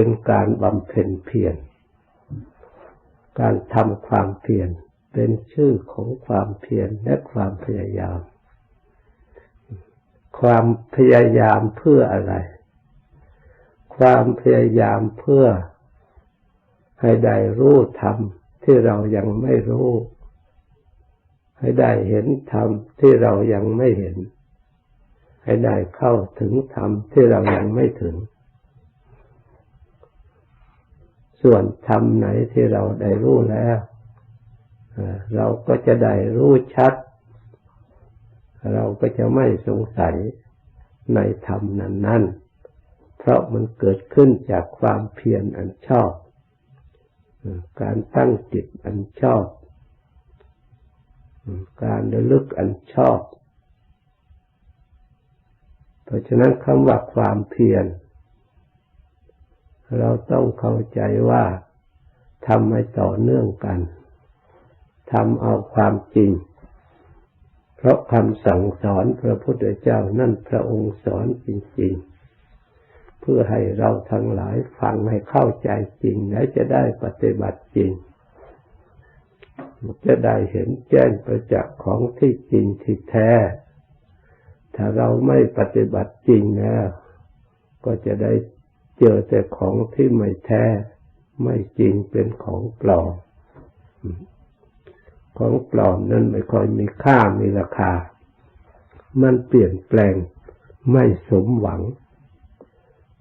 เป็นการบำเพ็ญเพียร การทำความเพียรเป็นชื่อของความเพียรและความพยายาม ความพยายามเพื่ออะไร ความพยายามเพื่อให้ได้รู้ธรรมที่เรายังไม่รู้ ให้ได้เห็นธรรมที่เรายังไม่เห็น ให้ได้เข้าถึงธรรมที่เรายังไม่ถึง ส่วนธรรมไหนที่เราได้รู้แล้ว เราก็จะได้รู้ชัด เราก็จะไม่สงสัยในธรรมนั้นๆ เพราะมันเกิดขึ้นจากความเพียรอันชอบ การตั้งจิตอันชอบ การระลึกอันชอบ เพราะฉะนั้นคำว่าความเพียร เราต้องเข้าใจว่าทำให้ต่อเนื่องกันทำเอาความจริง เพราะคำสั่งสอนพระพุทธเจ้านั่นพระองค์สอนจริง ๆ เพื่อให้เราทั้งหลายฟังให้เข้าใจจริง และจะได้ปฏิบัติจริง จะได้เห็นแจ้งประจักษ์ของที่จริงที่แท้ ถ้าเราไม่ปฏิบัติจริงแล้ว ก็จะได้ เจอแต่ของที่ไม่แท้ ไม่จริงเป็นของปลอม ของปลอมนั้นไม่ค่อยมีค่ามีราคา มันเปลี่ยนแปลงไม่สมหวัง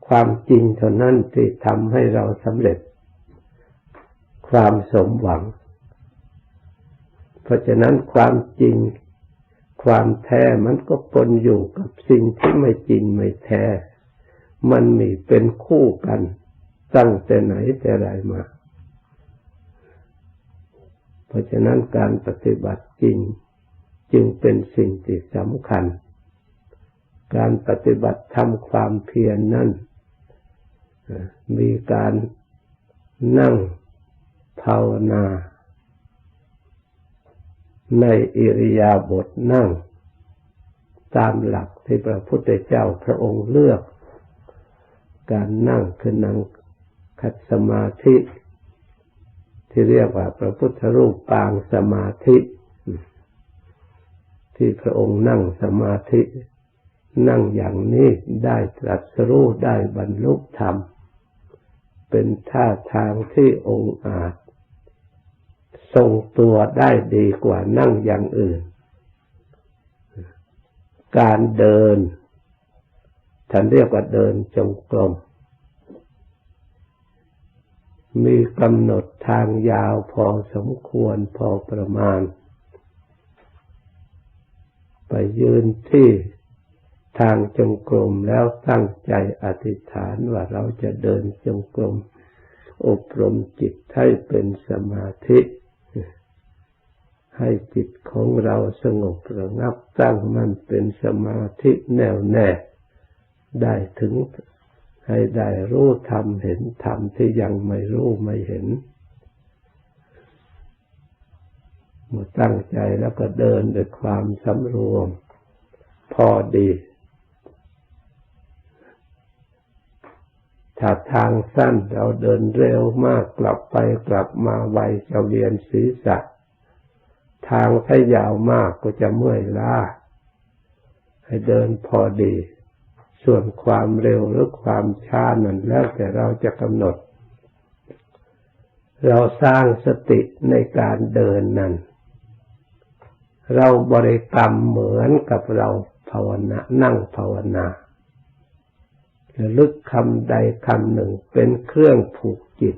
ความจริงเท่านั้นที่ทำให้เราสำเร็จ ความสมหวัง เพราะฉะนั้นความจริงความแท้มันก็ปนอยู่กับสิ่งที่ไม่จริงไม่แท้ มันมีเป็นคู่กันตั้งแต่ไหนแต่ไรมา เพราะฉะนั้นการปฏิบัติจริงจึงเป็นสิ่งที่สำคัญ การปฏิบัติทำความเพียรนนั้นมีการนั่งภาวนา ในอิริยาบถนั่ง ตามหลักที่พระพุทธเจ้าพระองค์เลือก การนั่งคือนั่งขัดสมาธิ ที่เรียกว่าพระพุทธรูปปางสมาธิ ที่พระองค์นั่งสมาธิ นั่งอย่างนี้ได้ตรัสรู้ได้บรรลุธรรม เป็นท่าทางที่องค์อาจ ทรงตัวได้ดีกว่านั่งอย่างอื่น การเดิน ท่านเรียกว่าเดินจงกรม มีกำหนดทางยาวพอสมควรพอประมาณ ไปยืนที่ทางจงกรมแล้วตั้งใจอธิษฐานว่าเราจะเดินจงกรม อบรมจิตให้เป็นสมาธิ ให้จิตของเราสงบระงับตั้งมั่นเป็นสมาธิแน่วแน่ ได้ถึงให้ได้รู้ธรรมเห็นธรรมที่ยังไม่รู้ไม่เห็นเมื่อตั้งใจแล้วก็เดินด้วยความสำรวม พอดี ถ้าทางสั้นเราเดินเร็วมากกลับไปกลับมาไวจะเวียนศีรษะ ทางถ้ายาวมากก็จะเมื่อยล้าให้เดินพอดี ส่วนความเร็วหรือความช้านั้นแล้วแต่เราจะกำหนด เราสร้างสติในการเดินนั้น เราบริกรรมเหมือนกับเราภาวนานั่งภาวนาระลึกคำใดคำหนึ่งเป็นเครื่องผูกจิต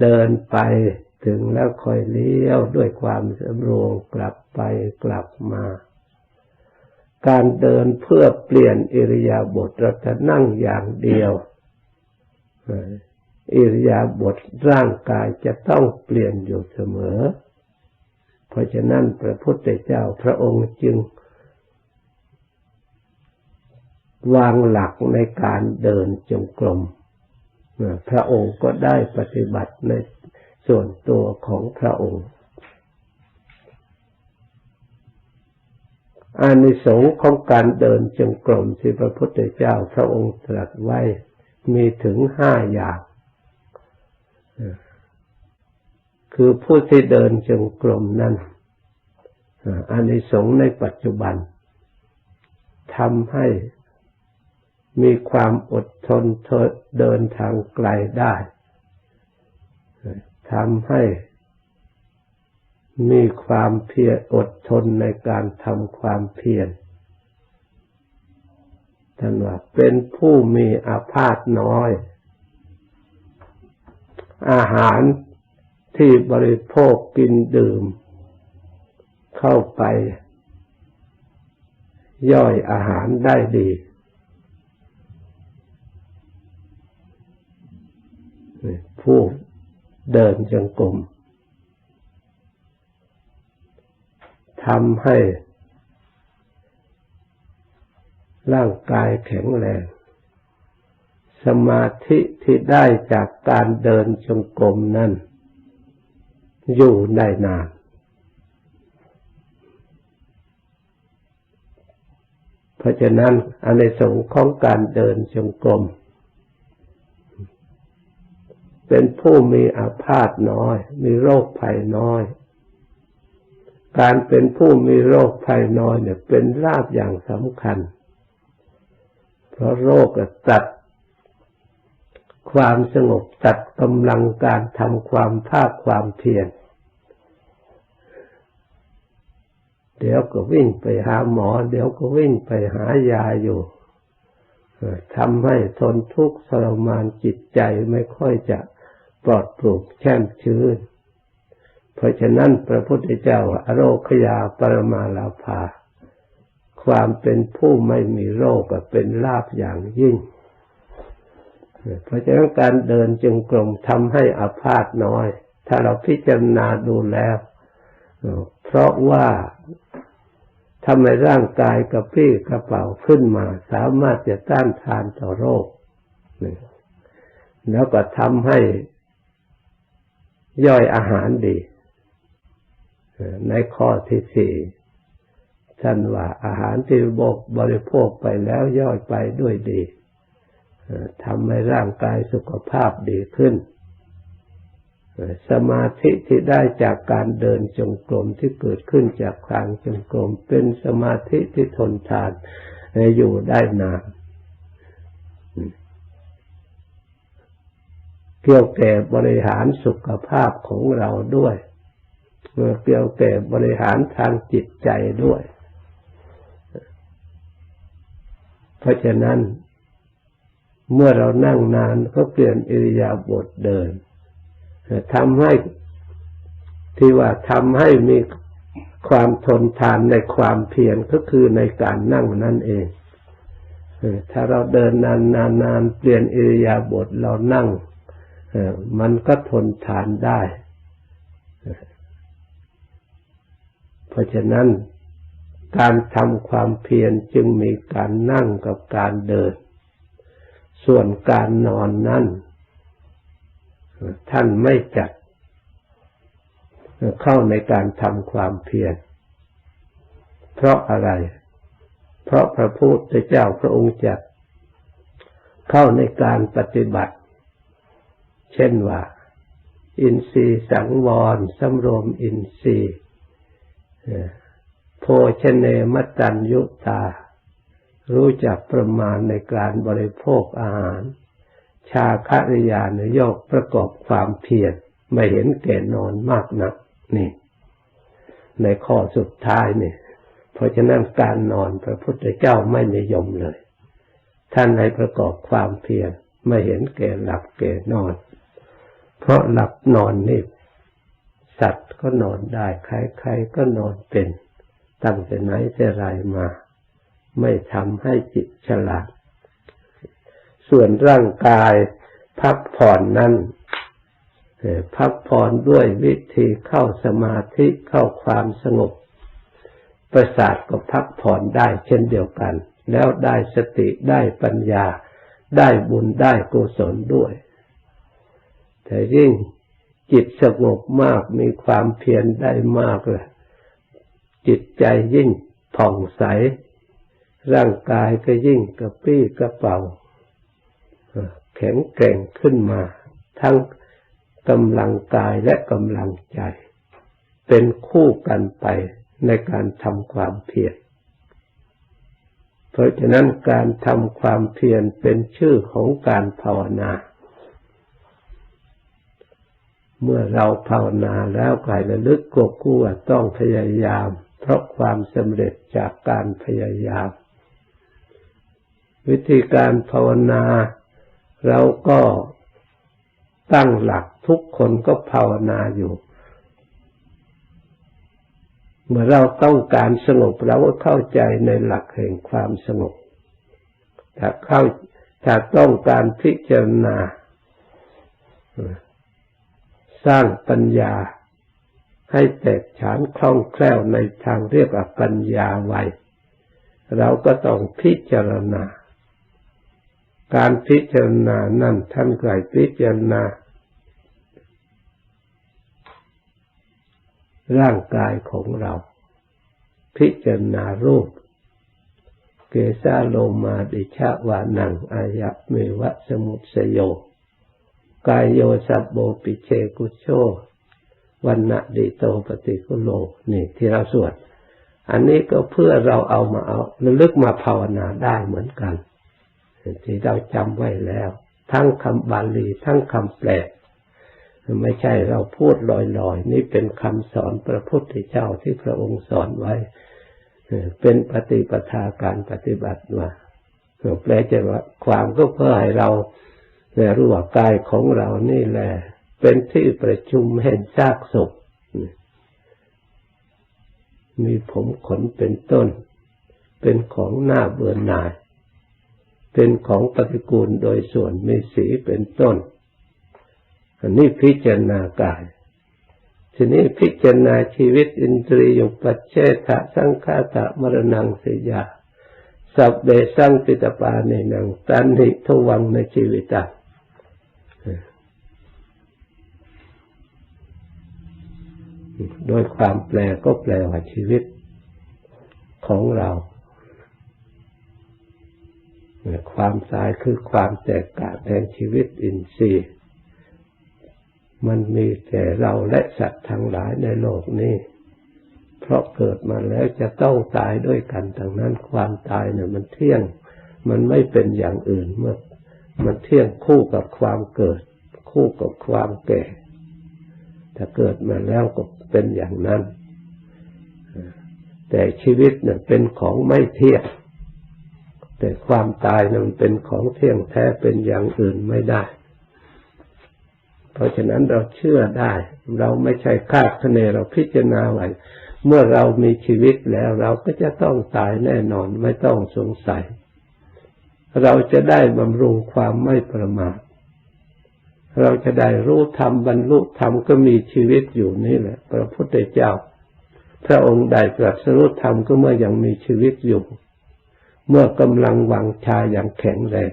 เดินไปถึงแล้วคอยเลี้ยวด้วยความสำรวมกลับไปกลับมา การเดินเพื่อเปลี่ยนอิริยาบถเราจะนั่งอย่างเดียวอิริยาบถร่างกายจะต้องเปลี่ยนอยู่เสมอ เพราะฉะนั้นพระพุทธเจ้าพระองค์จึง วางหลักในการเดินจงกรมพระองค์ก็ได้ปฏิบัติในส่วนตัวของพระองค์ อานิสงส์ของการเดินจงกรมที่พระพุทธเจ้าพระองค์ตรัสไว้มีถึงห้าอย่าง คือผู้ที่เดินจงกรมนั้นอานิสงส์ในปัจจุบันทำให้มีความอดทนเดินทางไกลได้ทำให้ มีความเพียรอดทนในการทำความเพียรท่านว่าเป็นผู้มีอาพาธน้อย อาหารที่บริโภคกินดื่ม เข้าไป ย่อยอาหารได้ดี ผู้เดินจงกรม ทำให้ร่างกายแข็งแรง สมาธิที่ได้จากการเดินจงกรมนั้น อยู่ได้นาน เพราะฉะนั้นอันในสงของการเดินจงกรมเป็นผู้มีอาพาธน้อย มีโรคภัยน้อย การเป็นผู้มีโรคภัยน้อยเนี่ย เป็นลาภอย่างสำคัญ เพราะโรคตัดความสงบตัดกำลังการทำความภาคความเพียรเดี๋ยวก็วิ่งไปหาหมอ เดี๋ยวก็วิ่งไปหายาอยู่ทำให้ทนทุกข์ทรมานจิตใจไม่ค่อยจะปลอดโปร่งแช่มชื้น ราะฉะนั้นพระพุทธเจ้าอโรคยาปรมาลาภา ความเป็นผู้ไม่มีโรคเป็นลาภอย่างยิ่ง เพราะฉะนั้นการเดินจึงกลมทำให้อาพาธน้อย ถ้าเราพิจารณาดูแล้ว เพราะว่าทำให้ร่างกายกระปรี้กระเป๋าขึ้นมา สามารถจะต้านทานต่อโรค แล้วก็ทำให้ย่อยอาหารดี ในข้อที่สี่ท่านว่าอาหารที่บกบริโภคไปแล้วย่อยไปด้วยดีทำให้ร่างกายสุขภาพดีขึ้น สมาธิที่ได้จากการเดินจงกรมที่เกิดขึ้นจากทางจงกรมเป็นสมาธิที่ทนทานอยู่ได้นานเกี่ยวแก่บริหารสุขภาพของเราด้วย เกี่ยวแก่บริหารทางจิตใจด้วย เพราะฉะนั้น เมื่อเรานั่งนานก็เปลี่ยนอิริยาบถเดินทำให้ที่ว่าทำให้มีความทนทานในความเพียรก็คือในการนั่งนั่นเองถ้าเราเดินนานนานเปลี่ยนอิริยาบถเรานั่งมันก็ทนทานได้ เพราะฉะนั้นการทำความเพียรจึงมีการนั่งกับการเดิน ส่วนการนอนนั้นท่านไม่จัด เข้าในการทำความเพียร เพราะอะไร เพราะพระพุทธเจ้าพระองค์จัด เข้าในการปฏิบัติ เช่นว่า อินทรีย์สังวรสำรวมอินทรีย์ โภชเนมตัญยุตา รู้จักประมาณในการบริโภคอาหาร ชาคริยานโยกประกอบความเพียรไม่เห็นแก่นอนมากนักนี่ ในข้อสุดท้ายนี่เพราะฉะนั้นการนอนพระพุทธเจ้าไม่นิยมเลย ท่านให้ประกอบความเพียรไม่เห็นแก่หลับแก่นอน เพราะหลับนอนนี่ สัตว์ก็นอนได้ ใครๆก็นอนเป็น ตั้งแต่ไหนแต่ไรมา ไม่ทำให้จิตฉลาด ส่วนร่างกายพักผ่อนนั้นพักผ่อนด้วยวิธีเข้าสมาธิเข้าความสงบ ประสาทก็พักผ่อนได้เช่นเดียวกัน แล้วได้สติได้ปัญญา ได้บุญได้กุศลด้วย แต่ยิ่ง จิตสงบมากมีความเพียรได้มากเลยจิตใจยิ่งผ่องใส ร่างกายก็ยิ่งกระปี้กระเป๋าแขข็งแกร่งขึ้นมา ทั้งกำลังกายและกำลังใจ เป็นคู่กันไปในการทำความเพียรเพราะฉะนั้นการทำความเพียรเป็นชื่อของการภาวนา เมื่อเราภาวนาแล้วกายระลึกกกู้ว่าต้องพยายาม เพราะความสำเร็จจากการพยายาม วิธีการภาวนาเราก็ตั้งหลักทุกคนก็ภาวนาอยู่เมื่อเราต้องการสงบเราก็เข้าใจในหลักแห่งความสงบ ถ้าเข้าถ้าต้องการพิจารณา สร้างปัญญา ให้แตกฉานคล่องแคล่วในทางเรียกว่าปัญญาไวเราก็ต้องพิจารณา การพิจารณานั่นท่านไกลพิจารณา ร่างกายของเรา พิจารณารูปเกสาโลมาดิชาวานังอายะเมวะสมุสยโย กายโยสับโบปิเชกุโชวันณะดิโตปฏิคุโลนี่ที่เราสวด อันนี้ก็เพื่อเราเอามาเอาระลึกมาภาวนาได้เหมือนกัน ที่เราจำไว้แล้ว ทั้งคำบาลีทั้งคำแปลไม่ใช่เราพูดลอยๆ นี่เป็นคำสอนพระพุทธเจ้าที่พระองค์สอนไว้ เป็นปฏิปทาการปฏิบัติมาแปลจะว่าความก็เพื่อให้เรา รู้ว่ากายของเรานี่แหละ เป็นที่ประชุมเห็นซากศพ มีผมขนเป็นต้น เป็นของหน้าเบื่อหน่าย เป็นของปฏิกูลโดยส่วนมีสีเป็นต้น อันนี้พิจารณากายทีนี้พิจารณาชีวิตอินทรียุปัจเจทะสังฆาตะมรณังสยาสัพเบสังปิตปาเนนังตันหิทวังในชีวิต โดยความแปลก็แปลว่าชีวิตของเรา ความตายคือความแตกต่างแห่งชีวิตอินทรีย์ มันมีแต่เราและสัตว์ทั้งหลายในโลกนี้ เพราะเกิดมาแล้วจะต้องตายด้วยกันทั้งนั้นความตายเนี่ยมันเที่ยง มันไม่เป็นอย่างอื่นเมื่อ มันเที่ยงคู่กับความเกิด คู่กับความแก่ถ้าเกิดมาแล้วก็ เป็นอย่างนั้น แต่ชีวิตเนี่ยเป็นของไม่เที่ยง แต่ความตายนั้นเป็นของเที่ยงแท้เป็นอย่างอื่นไม่ได้ เพราะฉะนั้นเราเชื่อได้ เราไม่ใช่คาดคะเนเราพิจารณาไว้เมื่อเรามีชีวิตแล้วเราก็จะต้องตายแน่นอนไม่ต้องสงสัย เราจะได้บำรุงความไม่ประมาท เราจะได้รู้ธรรมบรรลุธรรมก็มีชีวิตอยู่นี่แหละ พระพุทธเจ้า พระองค์ได้ตรัสรู้ธรรมก็เมื่อยังมีชีวิตอยู่ เมื่อกำลังวังชาอย่างแข็งแรง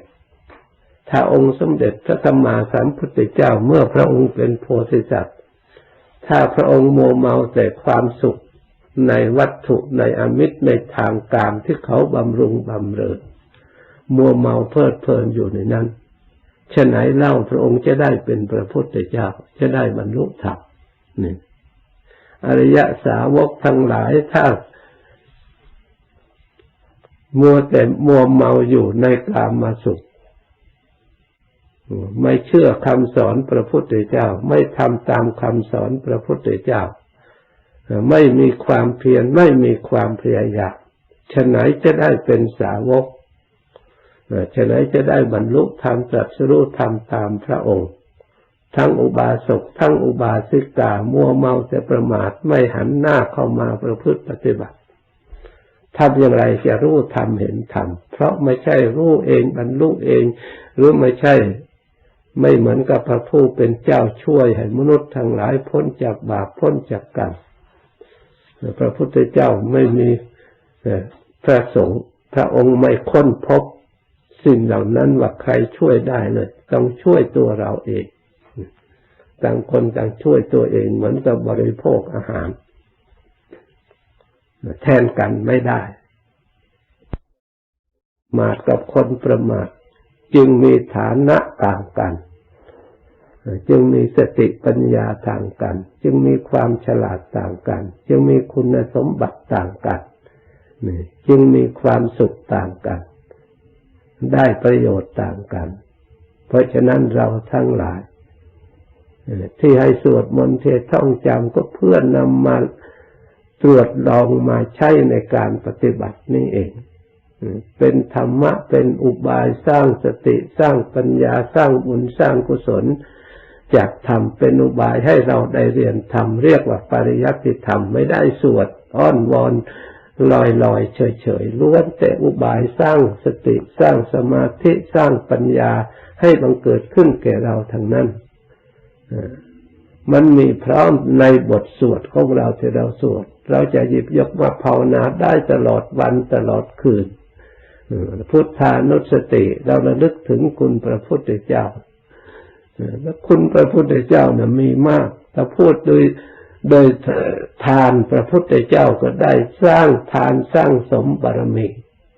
ถ้าองค์สมเด็จพระสัมมาสัมพุทธเจ้าเมื่อพระองค์เป็นโพธิสัตว์ ถ้าพระองค์โมเมาแต่ความสุขในวัตถุในอมิตรในทางการที่เขาบำรุงบำเรอมัวเมาเพลิดเพลินอยู่ในนั้น ฉะไหนเล่าพระองค์จะได้เป็นพระพุทธเจ้า จะได้บรรลุธรรมนี่อริยสาวกทั้งหลายถ้ามัวแต่มัวเมาอยู่ในกามมาสุข ไม่เชื่อคำสอนพระพุทธเจ้า ไม่ทำตามคำสอนพระพุทธเจ้า ไม่มีความเพียรไม่มีความพยายามฉะไหนจะได้เป็นสาวก ฉะไหนจะได้บรรลุธรรมตรัสรู้ธรรมตามพระองค์ ทั้งอุบาสกทั้งอุบาสิกามัวเมาแต่ประมาทไม่หันหน้าเข้ามาประพฤติปฏิบัติทำอย่างไรจะรู้ธรรมเห็นธรรมเพราะไม่ใช่รู้เองบรรลุเอง หรือไม่ใช่ไม่เหมือนกับพระผู้เป็นเจ้าช่วยให้มนุษย์ทั้งหลายพ้นจากบาปพ้นจากกรรมพระพุทธเจ้าไม่มีพระสงฆ์พระองค์ไม่ค้นพบ สิ่งเหล่านั้นว่าใครช่วยได้เลย ต้องช่วยตัวเราเอง ต่างคนต่างช่วยตัวเองเหมือนกับบริโภคอาหาร แทนกันไม่ได้ มากับคนประมาทจึงมีฐานะต่างกัน จึงมีสติปัญญาต่างกัน จึงมีความฉลาดต่างกัน จึงมีคุณสมบัติต่างกัน จึงมีความสุขต่างกัน ได้ประโยชน์ต่างกัน เพราะฉะนั้นเราทั้งหลาย ที่ให้สวดมนต์เทศท่องจำก็เพื่อนำมาตรวจลองมาใช้ในการปฏิบัตินี่เอง เป็นธรรมะเป็นอุบายสร้างสติสร้างปัญญาสร้างบุญสร้างกุศลจากธรรมเป็นอุบายให้เราได้เรียนธรรมเรียกว่าปริยัติธรรมไม่ได้สวดอ้อนวอน ลอยลอยเฉยเฉยล้วนแต่อุบายสร้างสติสร้างสมาธิสร้างปัญญาให้บังเกิดขึ้นแก่เราทั้งนั้นมันมีพร้อมในบทสวดของเราที่เราสวด เราจะหยิบยกมาภาวนาได้ตลอดวันตลอดคืนพุทธานุสติ เราระลึกถึงคุณพระพุทธเจ้าแล้วคุณพระพุทธเจ้านะ่ะมีมากถ้าพูดโดย โดยทานพระพุทธเจ้าก็ได้สร้างทานสร้างสมบารมี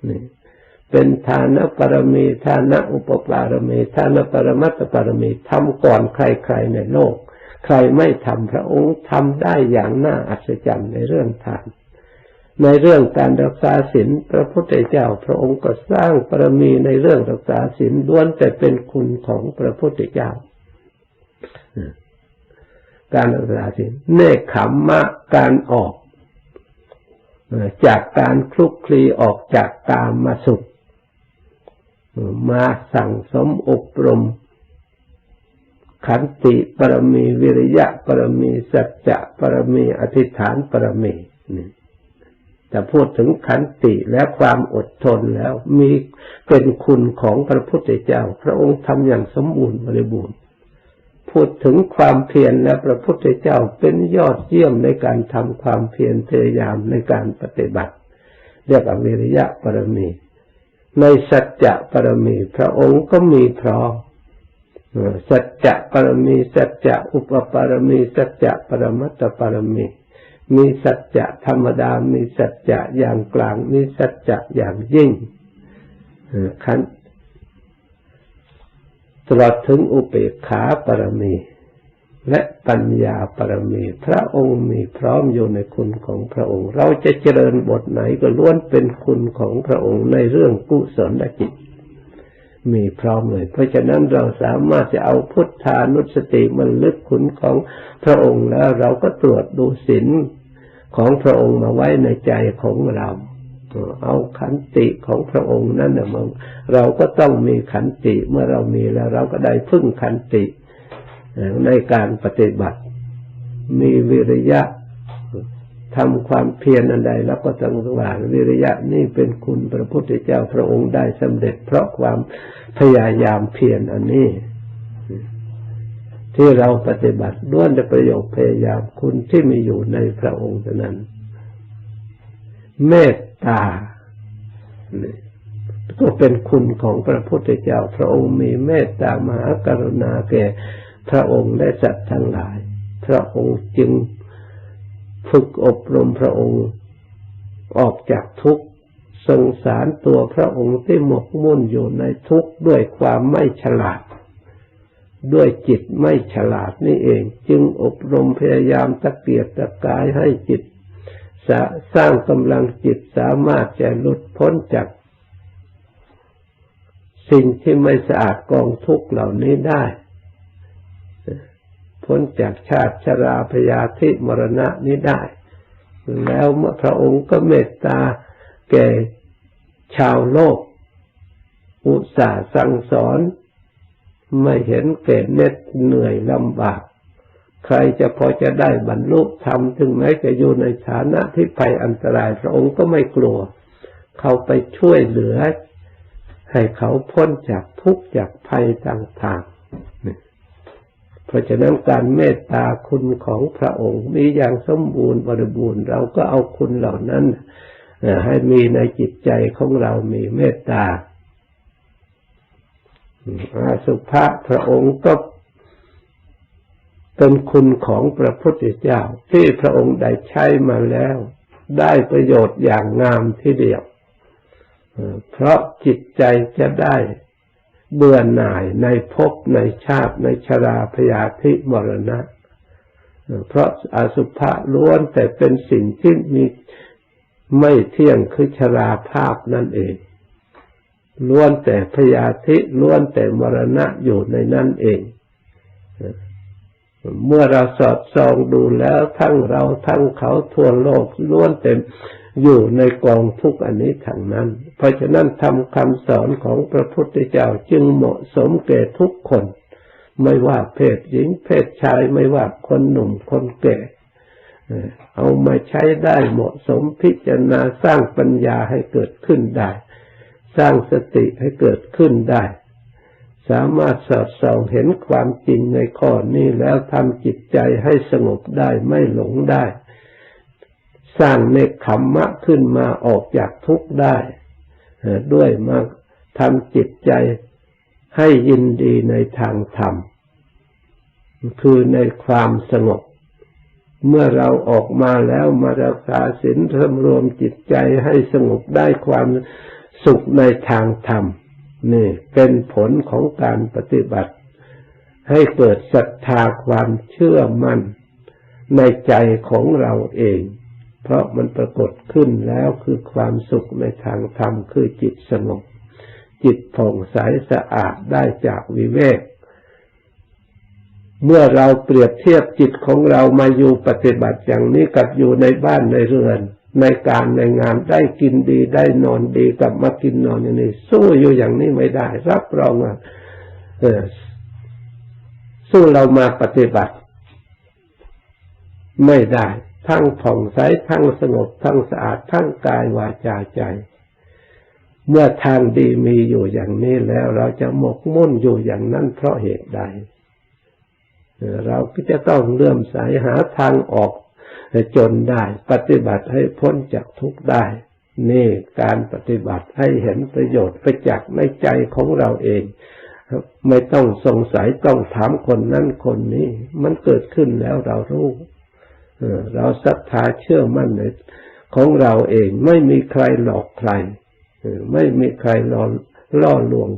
นี่เป็นทานปรมีทานอุปปารมีทานปรมัตตปรมีทำก่อนใครๆในโลก ใครไม่ทำพระองค์ทำได้อย่างน่าอัศจรรย์ในเรื่องทาน ในเรื่องการรักษาศีลพระพุทธเจ้า พระองค์ก็สร้างปรมีในเรื่องรักษาศีลล้วนแต่เป็นคุณของพระพุทธเจ้า การรักษาศีลเนคขมมะการออกจากการคลุกคลีออกจากกามมาสุข มาสั่งสมอบรม ขันติปรมีวิริยะปรมีสัจจะปรมีอธิษฐานปรมีแต่พูดถึงขันติและความอดทนแล้วมีเป็นคุณของพระพุทธเจ้า พระองค์ทำอย่างสมบูรณ์บริบูรณ์ พูดถึงความเพียรและพระพุทธเจ้าเป็นยอดเยี่ยมในการทำความเพียรพยายามในการปฏิบัติ เรียกว่าวิริยะปรมี ในสัจจะปรมี พระองค์ก็มีพร้อมสัจจะปรมี สัจจะอุปปรมี สัจจะปรมัตตปรมี มีสัจจะธรรมดา มีสัจจะอย่างกลาง มีสัจจะอย่างยิ่งขัน ตลอดถึงอุเบกขาปรมี และปัญญาปรมี พระองค์มีพร้อมอยู่ในคุณของพระองค์ เราจะเจริญบทไหนก็ล้วนเป็นคุณของพระองค์ในเรื่องกุศลจิต มีพร้อมเลย เพราะฉะนั้นเราสามารถจะเอาพุทธานุสติมันลึกคุณของพระองค์แล้ว เราก็ตรวจดูศีลของพระองค์มาไว้ในใจของเรา เอาขันติของพระองค์นั่นนะมึงเราก็ต้องมีขันติเมื่อเรามีแล้ว เราก็ได้พึ่งขันติในการปฏิบัติ มีวิริยะทำความเพียรอันใดแล้วก็ต้องว่าวิริยะนี่เป็นคุณพระพุทธเจ้าพระองค์ได้สำเร็จ เพราะความพยายามเพียรอันนี้ ที่เราปฏิบัติด้วนจะประโยชน์พยายามคุณที่มีอยู่ในพระองค์นั้นเมต ตาก็เป็นคุณของพระพุทธเจ้า พระองค์มีเมตตามหากรุณาแก่พระองค์และสัตว์ทั้งหลาย พระองค์จึงฝึกอบรมพระองค์ออกจากทุกข์สงสารตัวพระองค์ที่หมกมุ่นอยู่ในทุกข์ด้วยความไม่ฉลาด ด้วยจิตไม่ฉลาดนี่เอง จึงอบรมพยายามตะเกียบตะกายให้จิต สร้างกำลังจิตสามารถจะหลุดพ้นจากสิ่งที่ไม่สะอาดกองทุกเหล่านี้ได้ พ้นจากชาติชราพยาธิมรณะนี้ได้ แล้วพระองค์ก็เมตตาแก่ชาวโลก อุตส่าห์สั่งสอน ไม่เห็นเกดเน็ดเหนื่อยลำบาก ใครจะพอจะได้บรรลุธรรมถึงแม้จะอยู่ในฐานะที่ภัยอันตรายพระองค์ก็ไม่กลัว เขาไปช่วยเหลือ ให้เขาพ้นจากทุกข์จากภัยต่างๆ เพราะฉะนั้นการเมตตาคุณของพระองค์มีอย่างสมบูรณ์บริบูรณ์เราก็เอาคุณเหล่านั้นให้มีในจิตใจของเรามีเมตตาอาสุภะพระองค์ก็ เป็นคุณของพระพุทธเจ้าที่พระองค์ได้ใช้มาแล้ว ได้ประโยชน์อย่างงามที่เดียว เพราะจิตใจจะได้เบื่อหน่ายในภพในชาติในชราพยาธิมรณะ เพราะอสุภะล้วนแต่เป็นสิ่งที่มีไม่เที่ยงคือชราภาพนั่นเอง ล้วนแต่พยาธิล้วนแต่มรณะอยู่ในนั่นเอง เมื่อเราสอดส่องดูแล้วทั้งเราทั้งเขาทั่วโลกล้วนเต็มอยู่ในกองทุกอันนี้ทั้งนั้น เพราะฉะนั้นทำคำสอนของพระพุทธเจ้าจึงเหมาะสมแก่ทุกคน ไม่ว่าเพศหญิงเพศชายไม่ว่าคนหนุ่มคนแก่เอามาใช้ได้เหมาะสมพิจารณาสร้างปัญญาให้เกิดขึ้นได้ สร้างสติให้เกิดขึ้นได้ สามารถสอดส่องเห็นความจริงในข้อนี้แล้วทำจิตใจให้สงบได้ไม่หลงได้ สร้างเนคขมมะขึ้นมาออกจากทุกข์ได้ ด้วยมาทำจิตใจให้ยินดีในทางธรรม คือในความสงบ เมื่อเราออกมาแล้วมารักษาศีลรวมจิตใจให้สงบได้ความสุขในทางธรรม นี่เป็นผลของการปฏิบัติ ให้เกิดศรัทธาความเชื่อมั่นในใจของเราเอง เพราะมันปรากฏขึ้นแล้วคือความสุขในทางธรรมคือจิตสงบ จิตผ่องใสสะอาดได้จากวิเวก เมื่อเราเปรียบเทียบจิตของเรามาอยู่ปฏิบัติอย่างนี้กับอยู่ในบ้านในเรือน ในการในงานได้กินดีได้นอนดีกลับมากินนอนอย่างนี้สู้อยู่อย่างนี้ไม่ได้ รับรองว่าสู้เรามาปฏิบัติ ไม่ได้ ทั้งผ่องใสทั้งสงบทั้งสะอาดทั้งกายวาจาใจ เมื่อทางดีมีอยู่อย่างนี้แล้ว เราจะหมกมุ่นอยู่อย่างนั้นเพราะเหตุใดเราก็จะต้องเลื่อมใสหาทางออก จนได้ ปฏิบัติให้พ้นจากทุกข์ได้ นี่การปฏิบัติให้เห็นประโยชน์ไปจากในใจของเราเอง ไม่ต้องสงสัยต้องถามคนนั้นคนนี้ มันเกิดขึ้นแล้วเรารู้เราศรัทธาเชื่อมั่นในของเราเอง ไม่มีใครหลอกใครไม่มีใครล่อล่อลวง